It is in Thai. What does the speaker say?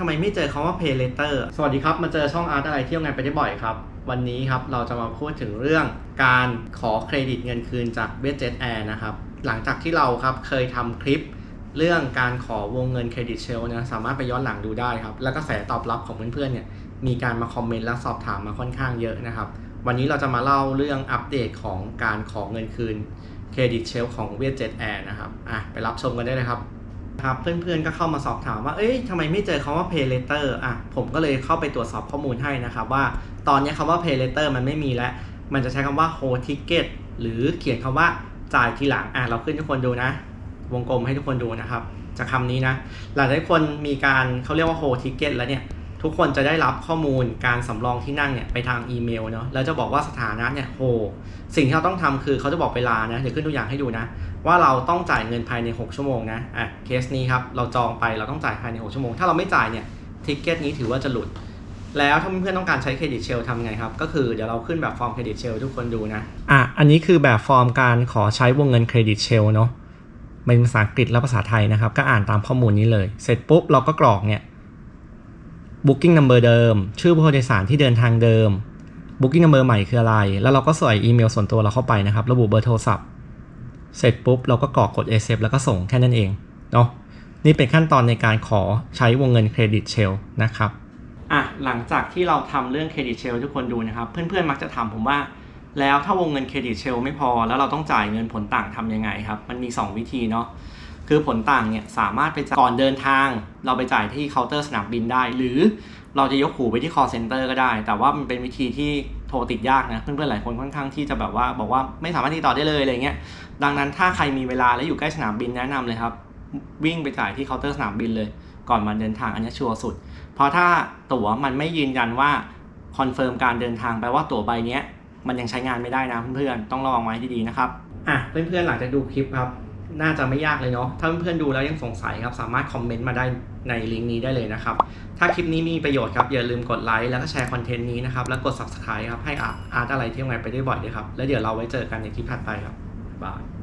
ทำไมไม่เจอคำว่า pay later สวัสดีครับ มาเจอช่องอาร์ตอะไรเที่ยวงานไปได้บ่อยครับ วันนี้ครับเราจะมาพูดถึงเรื่องการขอเครดิตเงินคืนจาก w e j e t Air นะครับ หลังจากที่เราครับเคยทำคลิป เรื่องการขอวงเงินเครดิตเชลนะสามารถไปย้อนหลังดูได้ครับ และกระแสตอบรับของเพื่อนๆเนี่ยมีการมาคอมเมนต์และสอบถามมาค่อนข้างเยอะนะครับ วันนี้เราจะมาเล่าเรื่องอัปเดตของการขอเงินคืนเครดิตเชลของ w e j e t Air นะครับอะไปรับชมกันได้เลยครับ ครับเพื่อนๆก็เข้ามาสอบถามว่า เอ้ยทำไมไม่เจอคำว่า pay later อะ ผมก็เลยเข้าไปตรวจสอบข้อมูลให้นะครับว่า ตอนนี้คำว่า pay later มันไม่มีแล้ว มันจะใช้คำว่า hold ticket หรือเขียนคำว่าจ่ายทีหลัง อะ เราขึ้นทุกคนดูนะ วงกลมให้ทุกคนดูนะครับ จากคำนี้นะ หลังจากที่คนมีการเขาเรียกว่า hold ticket แล้วเนี่ย ทุกคนจะได้รับข้อมูลการสำรองที่นั่งเนี่ยไปทางอีเมลเนาะแล้วจะบอกว่าสถานะเนี่ยโฮสิ่งที่เราต้องทำคือเขาจะบอกเวลานะเดี๋ยวขึ้นตัวอย่างให้ดูนะ ว่าเราต้องจ่ายเงินภายใน 6 ชั่วโมงนะอะเคสนี้ครับเราจองไปเราต้องจ่ายภายใน 6 ชั่วโมง ถ้าเราไม่จ่ายเนี่ยทิกเก็ตนี้ถือว่าจะหลุด แล้วถ้าเพื่อนต้องการใช้เครดิตเชลทำไงครับ ก็คือเดี๋ยวเราขึ้นแบบฟอร์มเครดิตเชลทุกคนดูนะอะอันนี้คือแบบฟอร์มการขอใช้วงเงินเครดิตเชลเนาะเป็นภาษาอังกฤษและภาษาไทยนะครับ ก็อ่านตามข้อมูลนี้เลย เสร็จปุ๊บเราก็กรอกเนี่ย booking number เดิม ชื่อผู้โดยสารที่เดินทางเดิม booking number ใหม่คืออะไร แล้วเราก็ใส่อีเมลส่วนตัวเราเข้าไปนะครับ ระบุเบอร์โทรศัพท์ เสร็จปุ๊บเราก็กรอกกด accept แล้วก็ส่งแค่นั้นเองเนาะ นี่เป็นขั้นตอนในการขอใช้วงเงินเครดิตเชลนะครับ อะ หลังจากที่เราทำเรื่องเครดิตเชลทุกคนดูนะครับ เพื่อนๆมักจะถามผมว่า แล้วถ้าวงเงินเครดิตเชลไม่พอ แล้วเราต้องจ่ายเงินผลต่างทำยังไงครับ มันมี 2 วิธีเนาะ คือผลต่างเนี่ยสามารถไปก่อนเดินทาง เราไปจ่ายที่เคาน์เตอร์สนามบินได้ หรือเราจะยกหูไปที่ call center ก็ได้ แต่ว่ามันเป็นวิธีที่โทรติดยากนะ เพื่อนๆหลายคนค่อนข้างที่จะแบบว่าบอกว่าไม่สามารถติดต่อได้เลยอะไรเงี้ย ดังนั้นถ้าใครมีเวลาและอยู่ใกล้สนามบินแนะนำเลยครับ วิ่งไปจ่ายที่เคาน์เตอร์สนามบินเลย ก่อนมาเดินทางอันนี้ชัวร์สุด เพราะถ้าตั๋วมันไม่ยืนยันว่าคอนเฟิร์มการเดินทางแปลว่าตั๋วใบเนี้ยมันยังใช้งานไม่ได้นะเพื่อนๆต้องระวังไว้ดีๆนะครับอะเพื่อนๆหลังจากดูคลิปครับ น่าจะไม่ยากเลยเนาะ ถ้าเพื่อนๆดูแล้วยังสงสัยครับ สามารถคอมเมนต์มาได้ในลิงก์นี้ได้เลยนะครับ ถ้าคลิปนี้มีประโยชน์ครับ อย่าลืมกดไลค์แล้วก็แชร์คอนเทนต์นี้นะครับ แล้วกด subscribe ครับ ให้อาร์ตอาร์ตอะไรเที่ยังไงไปได้บ่อยด้วยครับ แล้วเดี๋ยวเราไว้เจอกันในคลิปถัดไปครับบ๊ายบาย